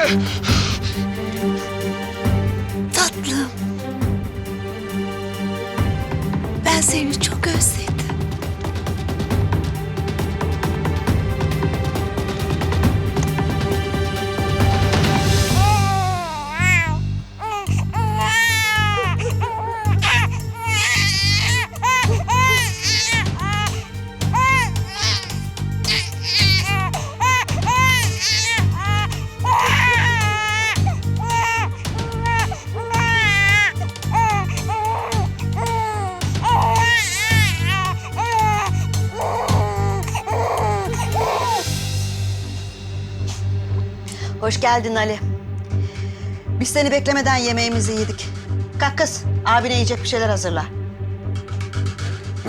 nerede? Tatlım. Ben seni çok özledim. Hoş geldin Ali. Biz seni beklemeden yemeğimizi yedik. Kalk kız, abine yiyecek bir şeyler hazırla.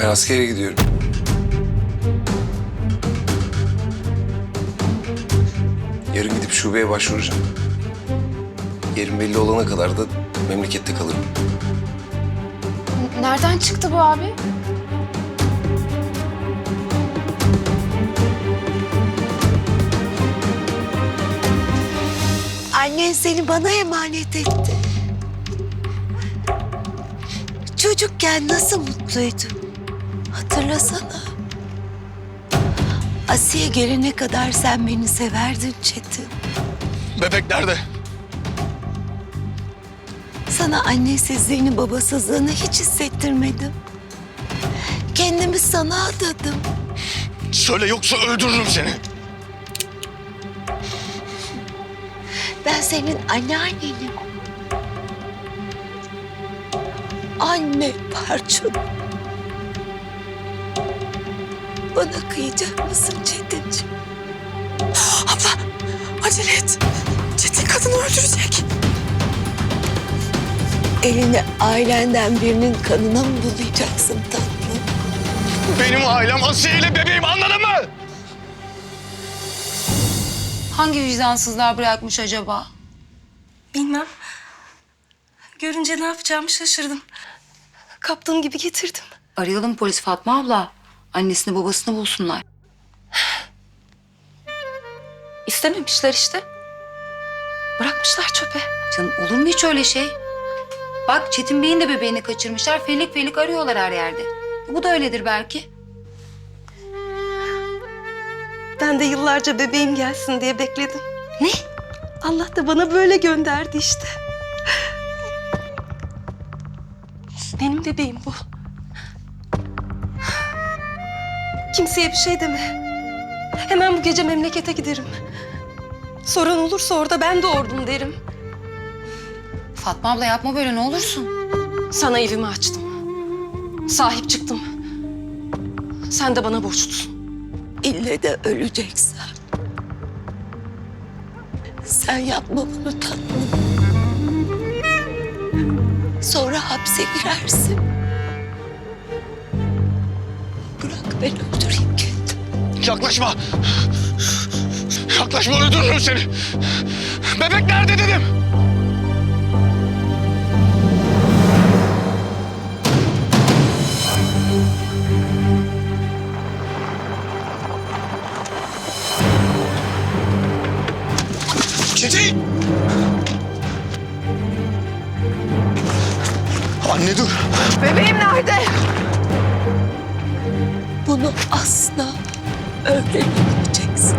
Ben askere gidiyorum. Yarın gidip şubeye başvuracağım. Yerim belli olana kadar da memlekette kalırım. Nereden çıktı bu abi? Annen seni bana emanet etti. Çocukken nasıl mutluydun? Hatırlasana. Asiye gelene kadar sen beni severdin Çetin. Bebek nerede? Sana annesizliğini, babasızlığını hiç hissettirmedim. Kendimi sana adadım. Söyle yoksa öldürürüm seni. Ben senin anneannenim. Anne parçam. Bana kıyacak mısın Çetinciğim? Abla acele et. Çetin kadını öldürecek. Elini ailenden birinin kanına mı bulayacaksın tatlım? Benim ailem Asiye ile bebeğim anladın mı? Hangi vicdansızlar bırakmış acaba? Bilmem. Görünce ne yapacağımı şaşırdım. Kaptığım gibi getirdim. Arayalım polis Fatma abla. Annesini babasını bulsunlar. İstememişler işte. Bırakmışlar çöpe. Canım olur mu hiç öyle şey? Bak Çetin Bey'in de bebeğini kaçırmışlar. Felik felik arıyorlar her yerde. Bu da öyledir belki. Ben de yıllarca bebeğim gelsin diye bekledim. Ne? Allah da bana böyle gönderdi işte. Benim bebeğim bu. Kimseye bir şey deme. Hemen bu gece memlekete giderim. Soran olursa orada ben doğurdum derim. Fatma abla yapma böyle ne olursun. Sana evimi açtım. Sahip çıktım. Sen de bana borçlusun. İlle de öleceksen. Sen yapma bunu tatlım. Sonra hapse girersin. Bırak ben öldüreyim kendimi. Yaklaşma. Yaklaşma öldürürüm seni. Bebek nerede dedim. Çetin! Anne dur. Bunu asla öğrenemeyeceksin.